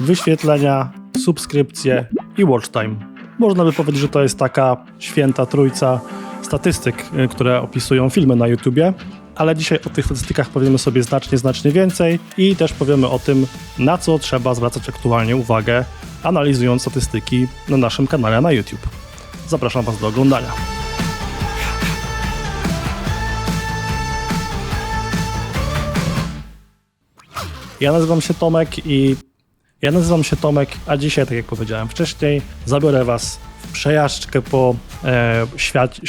wyświetlenia, subskrypcje i watch time. Można by powiedzieć, że to jest taka święta trójca statystyk, y, które opisują filmy na YouTubie, ale dzisiaj o tych statystykach powiemy sobie znacznie, znacznie więcej i też powiemy o tym, na co trzeba zwracać aktualnie uwagę, analizując statystyki na naszym kanale na YouTube. Zapraszam Was do oglądania. Ja nazywam się Tomek i ja nazywam się Tomek, a dzisiaj, tak jak powiedziałem wcześniej, zabiorę Was w przejażdżkę po e, świat.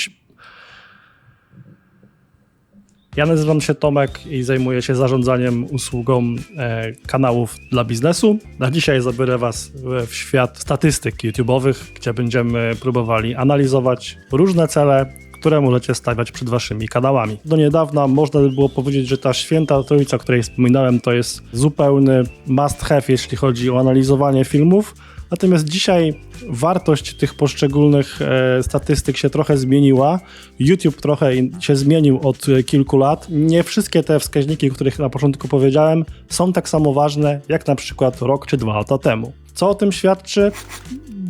Ja nazywam się Tomek i zajmuję się zarządzaniem usługą e, kanałów dla biznesu. Na dzisiaj zabiorę Was w, świat statystyk YouTube'owych, gdzie będziemy próbowali analizować różne cele, które możecie stawiać przed waszymi kanałami. Do niedawna można by było powiedzieć, że ta święta trójca, o której wspominałem, to jest zupełny must have, jeśli chodzi o analizowanie filmów. Natomiast dzisiaj wartość tych poszczególnych e, statystyk się trochę zmieniła. YouTube trochę się zmienił od kilku lat. Nie wszystkie te wskaźniki, o których na początku powiedziałem, są tak samo ważne jak na przykład rok czy dwa lata temu. Co o tym świadczy?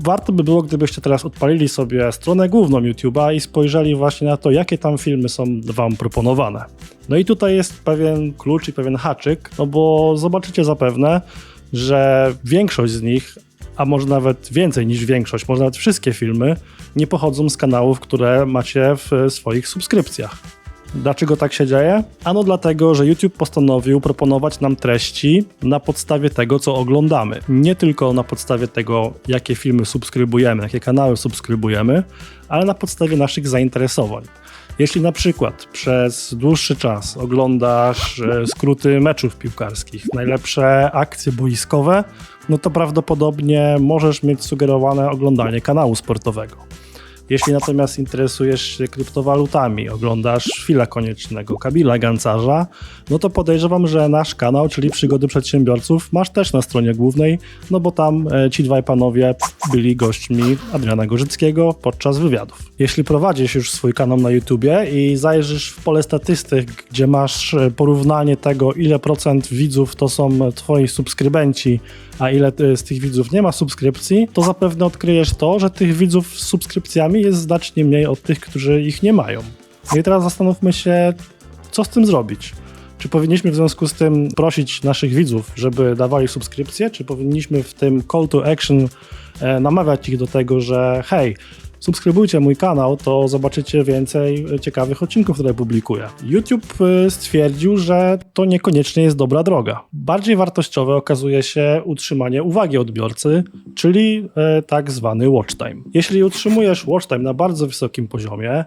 Warto by było, gdybyście teraz odpalili sobie stronę główną YouTube'a i spojrzeli właśnie na to, jakie tam filmy są wam proponowane. No i tutaj jest pewien klucz i pewien haczyk, no bo zobaczycie zapewne, że większość z nich, a może nawet więcej niż większość, może nawet wszystkie filmy, nie pochodzą z kanałów, które macie w swoich subskrypcjach. Dlaczego tak się dzieje? Ano dlatego, że YouTube postanowił proponować nam treści na podstawie tego, co oglądamy. Nie tylko na podstawie tego, jakie filmy subskrybujemy, jakie kanały subskrybujemy, ale na podstawie naszych zainteresowań. Jeśli na przykład przez dłuższy czas oglądasz e, skróty meczów piłkarskich, najlepsze akcje boiskowe, no to prawdopodobnie możesz mieć sugerowane oglądanie kanału sportowego. Jeśli natomiast interesujesz się kryptowalutami, oglądasz Fila Koniecznego, Kabila Gancarza, no to podejrzewam, że nasz kanał, czyli Przygody Przedsiębiorców, masz też na stronie głównej, no bo tam e, ci dwaj panowie byli gośćmi Adriana Gorzyckiego podczas wywiadów. Jeśli prowadzisz już swój kanał na YouTubie i zajrzysz w pole statystyk, gdzie masz e, porównanie tego, ile procent widzów to są twoi subskrybenci, a ile e, z tych widzów nie ma subskrypcji, to zapewne odkryjesz to, że tych widzów z subskrypcjami jest znacznie mniej od tych, którzy ich nie mają. No i teraz zastanówmy się, co z tym zrobić. Czy powinniśmy w związku z tym prosić naszych widzów, żeby dawali subskrypcję, czy powinniśmy w tym call to action e, namawiać ich do tego, że hej, subskrybujcie mój kanał, to zobaczycie więcej ciekawych odcinków, które publikuję. YouTube y, stwierdził, że to niekoniecznie jest dobra droga. Bardziej wartościowe okazuje się utrzymanie uwagi odbiorcy, czyli y, tak zwany watch time. Jeśli utrzymujesz watch time na bardzo wysokim poziomie,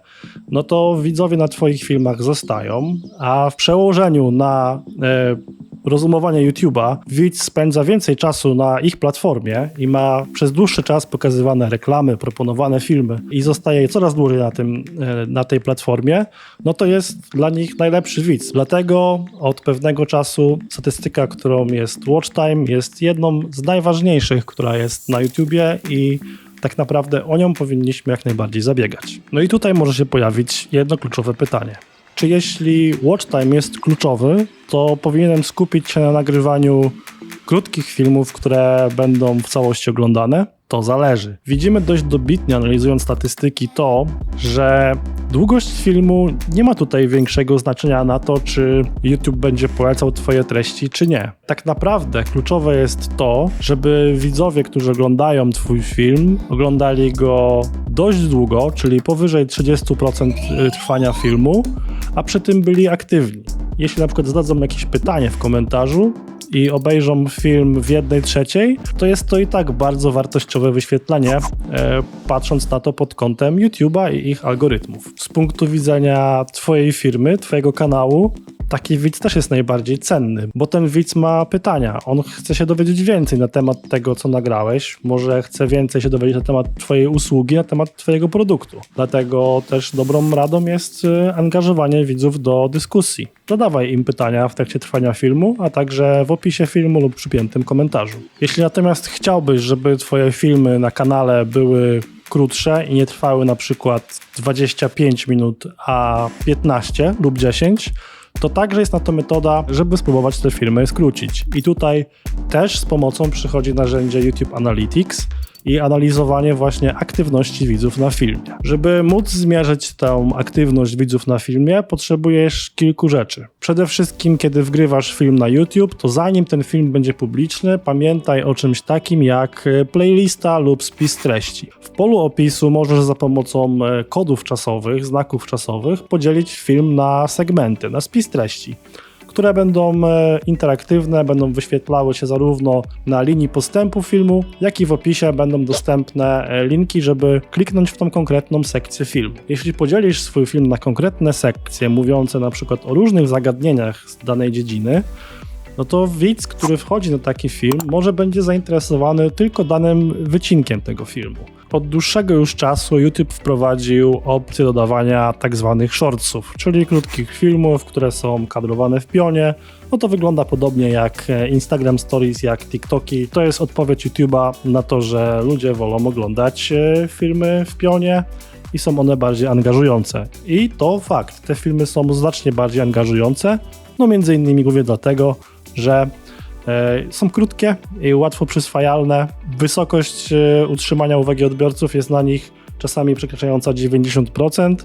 no to widzowie na Twoich filmach zostają, a w przełożeniu na y, rozumowania YouTube'a widz spędza więcej czasu na ich platformie i ma przez dłuższy czas pokazywane reklamy, proponowane filmy i zostaje coraz dłużej na, tym, e, na tej platformie, no to jest dla nich najlepszy widz. Dlatego od pewnego czasu statystyka, którą jest watch time, jest jedną z najważniejszych, która jest na YouTubie i tak naprawdę o nią powinniśmy jak najbardziej zabiegać. No i tutaj może się pojawić jedno kluczowe pytanie czy jeśli watch time jest kluczowy, to powinienem skupić się na nagrywaniu krótkich filmów, które będą w całości oglądane? To zależy. Widzimy dość dobitnie, analizując statystyki, to, że długość filmu nie ma tutaj większego znaczenia na to, czy YouTube będzie polecał Twoje treści, czy nie. Tak naprawdę kluczowe jest to, żeby widzowie, którzy oglądają Twój film, oglądali go dość długo, czyli powyżej 30% trwania filmu, a przy tym byli aktywni. Jeśli na przykład zadadzą jakieś pytanie w komentarzu, i obejrzą film w jednej trzeciej, to jest to i tak bardzo wartościowe wyświetlenie, e, patrząc na to pod kątem YouTube'a i ich algorytmów. Z punktu widzenia Twojej firmy, Twojego kanału, taki widz też jest najbardziej cenny, bo ten widz ma pytania. On chce się dowiedzieć więcej na temat tego, co nagrałeś, może chce więcej się dowiedzieć na temat Twojej usługi, na temat Twojego produktu. Dlatego też dobrą radą jest y, angażowanie widzów do dyskusji. Zadawaj im pytania w trakcie trwania filmu, a także w opisie filmu lub przypiętym komentarzu. Jeśli natomiast chciałbyś, żeby Twoje filmy na kanale były krótsze i nie trwały na przykład 25 minut, a 15 lub 10, to także jest na to metoda, żeby spróbować te filmy skrócić. I tutaj też z pomocą przychodzi narzędzie YouTube Analytics, i analizowanie właśnie aktywności widzów na filmie. Żeby móc zmierzyć tę aktywność widzów na filmie, potrzebujesz kilku rzeczy. Przede wszystkim, kiedy wgrywasz film na YouTube, to zanim ten film będzie publiczny, pamiętaj o czymś takim jak playlista lub spis treści. W polu opisu możesz za pomocą e, kodów czasowych, znaków czasowych podzielić film na segmenty, na spis treści które będą e, interaktywne, będą wyświetlały się zarówno na linii postępu filmu, jak i w opisie będą dostępne e, linki, żeby kliknąć w tą konkretną sekcję filmu. Jeśli podzielisz swój film na konkretne sekcje mówiące na przykład o różnych zagadnieniach z danej dziedziny, no to widz, który wchodzi na taki film, może będzie zainteresowany tylko danym wycinkiem tego filmu. Od dłuższego już czasu YouTube wprowadził opcję dodawania tak zwanych shortsów, czyli krótkich filmów, które są kadrowane w pionie. No to wygląda podobnie jak e, Instagram Stories, jak TikToki. To jest odpowiedź YouTube'a na to, że ludzie wolą oglądać e, filmy w pionie i są one bardziej angażujące. I to fakt, te filmy są znacznie bardziej angażujące, no między innymi głównie dlatego, że e, są krótkie i łatwo przyswajalne. Wysokość e, utrzymania uwagi odbiorców jest na nich czasami przekraczająca 90%,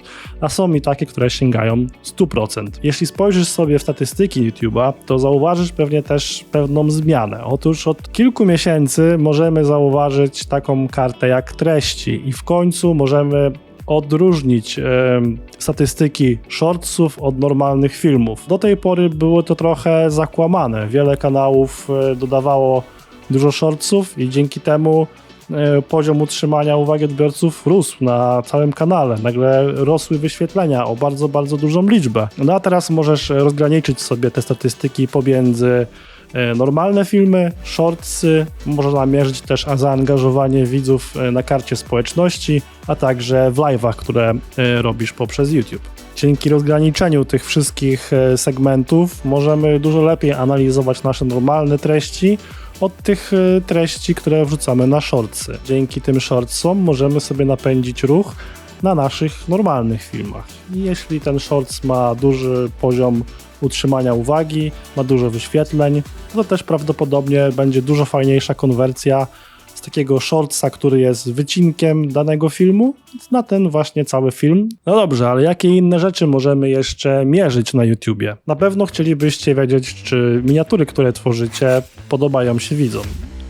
a są i takie, które sięgają 100%. Jeśli spojrzysz sobie w statystyki YouTube'a, to zauważysz pewnie też pewną zmianę. Otóż od kilku miesięcy możemy zauważyć taką kartę jak treści i w końcu możemy odróżnić statystyki shortsów od normalnych filmów. Do tej pory było to trochę zakłamane. Wiele kanałów e, dodawało dużo shortsów i dzięki temu e, poziom utrzymania uwagi odbiorców rósł na całym kanale. Nagle rosły wyświetlenia o bardzo, bardzo dużą liczbę. No a teraz możesz rozgraniczyć sobie te statystyki pomiędzy normalne filmy, shortsy, można mierzyć też zaangażowanie widzów e, na karcie społeczności, a także w live'ach, które e, robisz poprzez YouTube. Dzięki rozgraniczeniu tych wszystkich segmentów możemy dużo lepiej analizować nasze normalne treści od tych treści, które wrzucamy na shortsy. Dzięki tym shortsom możemy sobie napędzić ruch na naszych normalnych filmach. I jeśli ten shorts ma duży poziom utrzymania uwagi, ma dużo wyświetleń, to też prawdopodobnie będzie dużo fajniejsza konwersja z takiego shortsa, który jest wycinkiem danego filmu, na ten właśnie cały film. No dobrze, ale jakie inne rzeczy możemy jeszcze mierzyć na YouTubie? Na pewno chcielibyście wiedzieć, czy miniatury, które tworzycie, podobają się widzom.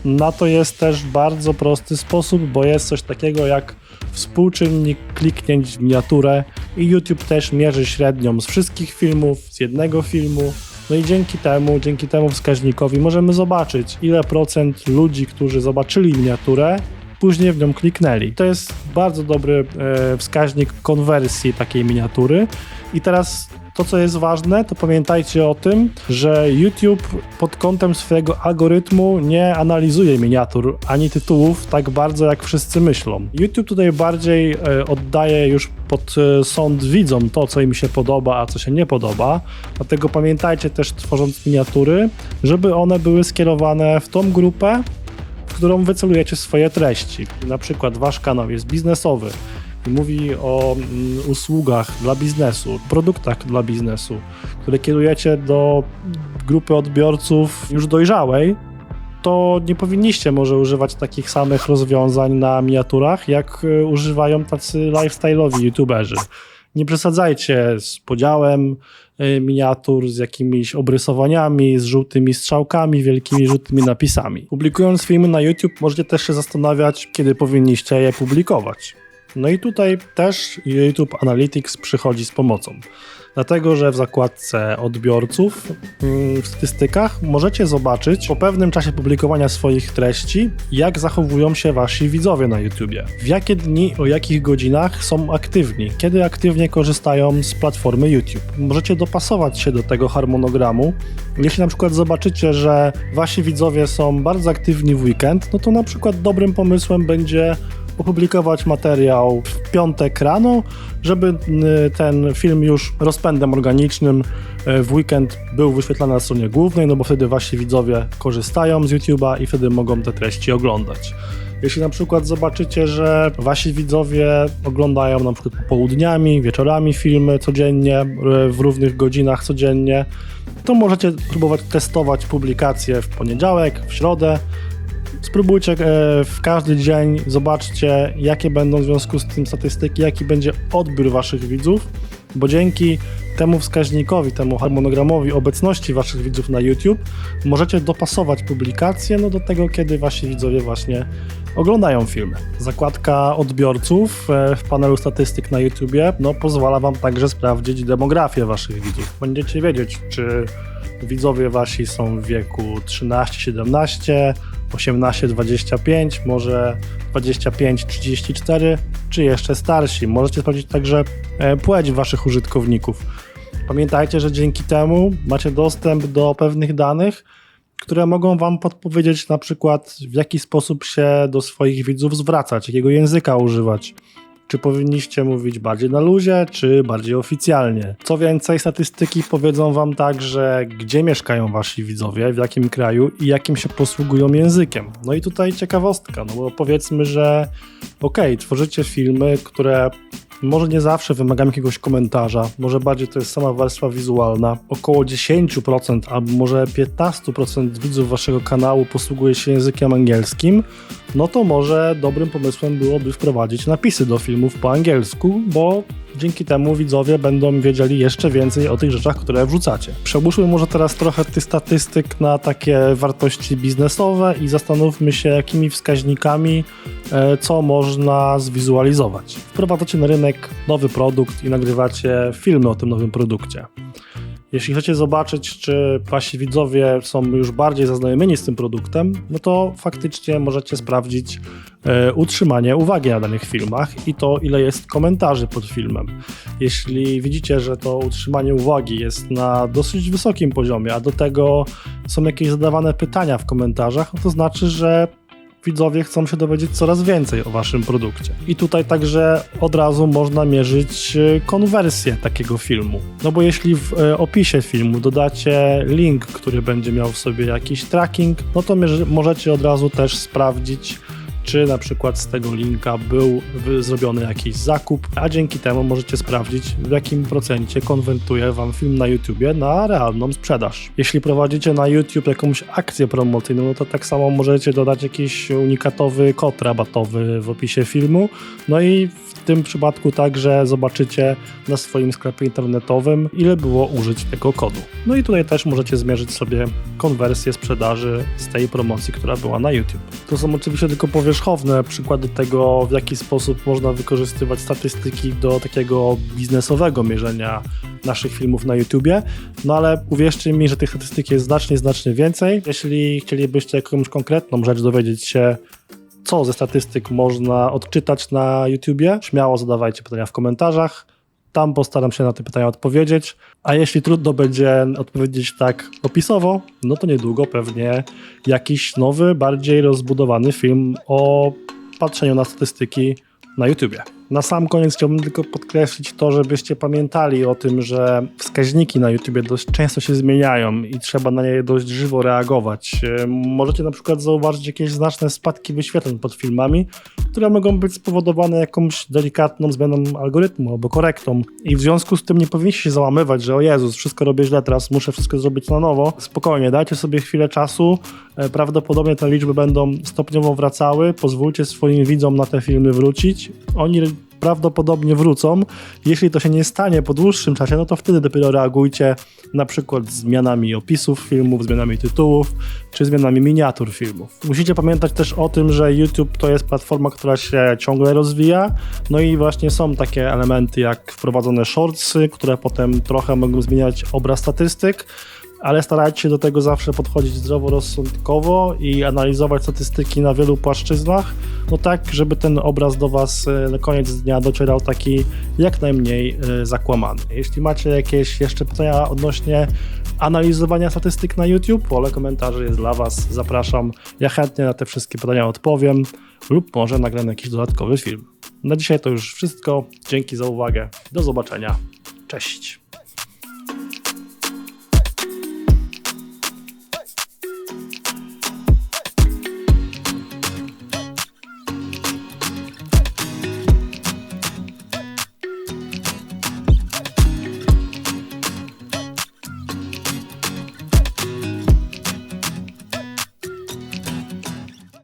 Na to jest też bardzo prosty sposób, bo jest coś takiego jak współczynnik kliknięć w miniaturę i YouTube też mierzy średnią z wszystkich filmów, z jednego filmu. No i dzięki temu, dzięki temu wskaźnikowi możemy zobaczyć, ile procent ludzi, którzy zobaczyli miniaturę, później w nią kliknęli. To jest bardzo dobry e, wskaźnik konwersji takiej miniatury. I teraz to, co jest ważne, to pamiętajcie o tym, że YouTube pod kątem swojego algorytmu nie analizuje miniatur ani tytułów tak bardzo, jak wszyscy myślą. YouTube tutaj bardziej e, oddaje już pod e, sąd widzom to, co im się podoba, a co się nie podoba. Dlatego pamiętajcie też, tworząc miniatury, żeby one były skierowane w tą grupę, w którą wycelujecie swoje treści. Na przykład wasz kanał jest biznesowy, mówi o mm, usługach dla biznesu, produktach dla biznesu, które kierujecie do grupy odbiorców już dojrzałej, to nie powinniście może używać takich samych rozwiązań na miniaturach, jak e, używają tacy lifestyle'owi youtuberzy. Nie przesadzajcie z podziałem e, miniatur, z jakimiś obrysowaniami, z żółtymi strzałkami, wielkimi żółtymi napisami. Publikując filmy na YouTube możecie też się zastanawiać, kiedy powinniście je publikować. No i tutaj też YouTube Analytics przychodzi z pomocą. Dlatego, że w zakładce odbiorców mm, w statystykach możecie zobaczyć po pewnym czasie publikowania swoich treści, jak zachowują się wasi widzowie na YouTubie. W jakie dni, o jakich godzinach są aktywni, kiedy aktywnie korzystają z platformy YouTube. Możecie dopasować się do tego harmonogramu. Jeśli na przykład zobaczycie, że wasi widzowie są bardzo aktywni w weekend, no to na przykład dobrym pomysłem będzie opublikować materiał w piątek rano, żeby y, ten film już rozpędem organicznym y, w weekend był wyświetlany na stronie głównej, no bo wtedy wasi widzowie korzystają z YouTube'a i wtedy mogą te treści oglądać. Jeśli na przykład zobaczycie, że wasi widzowie oglądają na przykład południami, wieczorami filmy codziennie, w równych godzinach codziennie, to możecie próbować testować publikacje w poniedziałek, w środę. Spróbujcie e, w każdy dzień, zobaczcie, jakie będą w związku z tym statystyki, jaki będzie odbiór waszych widzów, bo dzięki temu wskaźnikowi, temu harmonogramowi obecności waszych widzów na YouTube możecie dopasować publikacje no, do tego, kiedy wasi widzowie właśnie oglądają filmy. Zakładka odbiorców e, w panelu statystyk na YouTubie no, pozwala wam także sprawdzić demografię waszych widzów. Będziecie wiedzieć, czy widzowie wasi są w wieku 13-17, 18-25, może 25-34, czy jeszcze starsi. Możecie sprawdzić także e, płeć waszych użytkowników. Pamiętajcie, że dzięki temu macie dostęp do pewnych danych, które mogą Wam podpowiedzieć na przykład w jaki sposób się do swoich widzów zwracać, jakiego języka używać. Czy powinniście mówić bardziej na luzie, czy bardziej oficjalnie? Co więcej, statystyki powiedzą Wam także, gdzie mieszkają Wasi widzowie, w jakim kraju i jakim się posługują językiem. No i tutaj ciekawostka, no bo powiedzmy, że okej, okay, tworzycie filmy, które może nie zawsze wymagam jakiegoś komentarza, może bardziej to jest sama warstwa wizualna. Około 10% albo może 15% widzów waszego kanału posługuje się językiem angielskim, no to może dobrym pomysłem byłoby wprowadzić napisy do filmów po angielsku, bo dzięki temu widzowie będą wiedzieli jeszcze więcej o tych rzeczach, które wrzucacie. Przełóżmy może teraz trochę tych statystyk na takie wartości biznesowe i zastanówmy się, jakimi wskaźnikami e, co można zwizualizować. Wprowadzacie na rynek nowy produkt i nagrywacie filmy o tym nowym produkcie. Jeśli chcecie zobaczyć, czy wasi widzowie są już bardziej zaznajomieni z tym produktem, no to faktycznie możecie sprawdzić e, utrzymanie uwagi na danych filmach i to, ile jest komentarzy pod filmem. Jeśli widzicie, że to utrzymanie uwagi jest na dosyć wysokim poziomie, a do tego są jakieś zadawane pytania w komentarzach, no to znaczy, że widzowie chcą się dowiedzieć coraz więcej o waszym produkcie. I tutaj także od razu można mierzyć e, konwersję takiego filmu. No bo jeśli w e, opisie filmu dodacie link, który będzie miał w sobie jakiś tracking, no to możecie od razu też sprawdzić, czy na przykład z tego linka był zrobiony jakiś zakup, a dzięki temu możecie sprawdzić, w jakim procencie konwertuje Wam film na YouTubie na realną sprzedaż. Jeśli prowadzicie na YouTube jakąś akcję promocyjną, no to tak samo możecie dodać jakiś unikatowy kod rabatowy w opisie filmu, no i w tym przypadku także zobaczycie na swoim sklepie internetowym, ile było użyć tego kodu. No i tutaj też możecie zmierzyć sobie konwersję sprzedaży z tej promocji, która była na YouTube. To są oczywiście tylko powierzchowne przykłady tego, w jaki sposób można wykorzystywać statystyki do takiego biznesowego mierzenia naszych filmów na YouTubie, no ale uwierzcie mi, że tych statystyk jest znacznie, znacznie więcej. Jeśli chcielibyście jakąś konkretną rzecz dowiedzieć się, co ze statystyk można odczytać na YouTubie, śmiało zadawajcie pytania w komentarzach. Tam postaram się na te pytania odpowiedzieć. A jeśli trudno będzie odpowiedzieć tak opisowo, no to niedługo pewnie jakiś nowy, bardziej rozbudowany film o patrzeniu na statystyki na YouTubie. Na sam koniec chciałbym tylko podkreślić to, żebyście pamiętali o tym, że wskaźniki na YouTube dość często się zmieniają i trzeba na nie dość żywo reagować. Możecie na przykład zauważyć jakieś znaczne spadki wyświetleń pod filmami, które mogą być spowodowane jakąś delikatną zmianą algorytmu albo korektą. I w związku z tym nie powinniście się załamywać, że o Jezus, wszystko robię źle, teraz muszę wszystko zrobić na nowo. Spokojnie, dajcie sobie chwilę czasu. E, prawdopodobnie te liczby będą stopniowo wracały. Pozwólcie swoim widzom na te filmy wrócić. Oni prawdopodobnie wrócą. Jeśli to się nie stanie po dłuższym czasie, no to wtedy dopiero reagujcie na przykład zmianami opisów filmów, zmianami tytułów, czy zmianami miniatur filmów. Musicie pamiętać też o tym, że YouTube to jest platforma, która się ciągle rozwija, no i właśnie są takie elementy jak wprowadzone shortsy, które potem trochę mogą zmieniać obraz statystyk, ale starajcie się do tego zawsze podchodzić zdroworozsądkowo i analizować statystyki na wielu płaszczyznach, no tak, żeby ten obraz do Was e, na koniec dnia docierał taki jak najmniej e, zakłamany. Jeśli macie jakieś jeszcze pytania odnośnie analizowania statystyk na YouTube, pole komentarzy jest dla Was, zapraszam. Ja chętnie na te wszystkie pytania odpowiem lub może nagram jakiś dodatkowy film. Na dzisiaj to już wszystko. Dzięki za uwagę. Do zobaczenia. Cześć.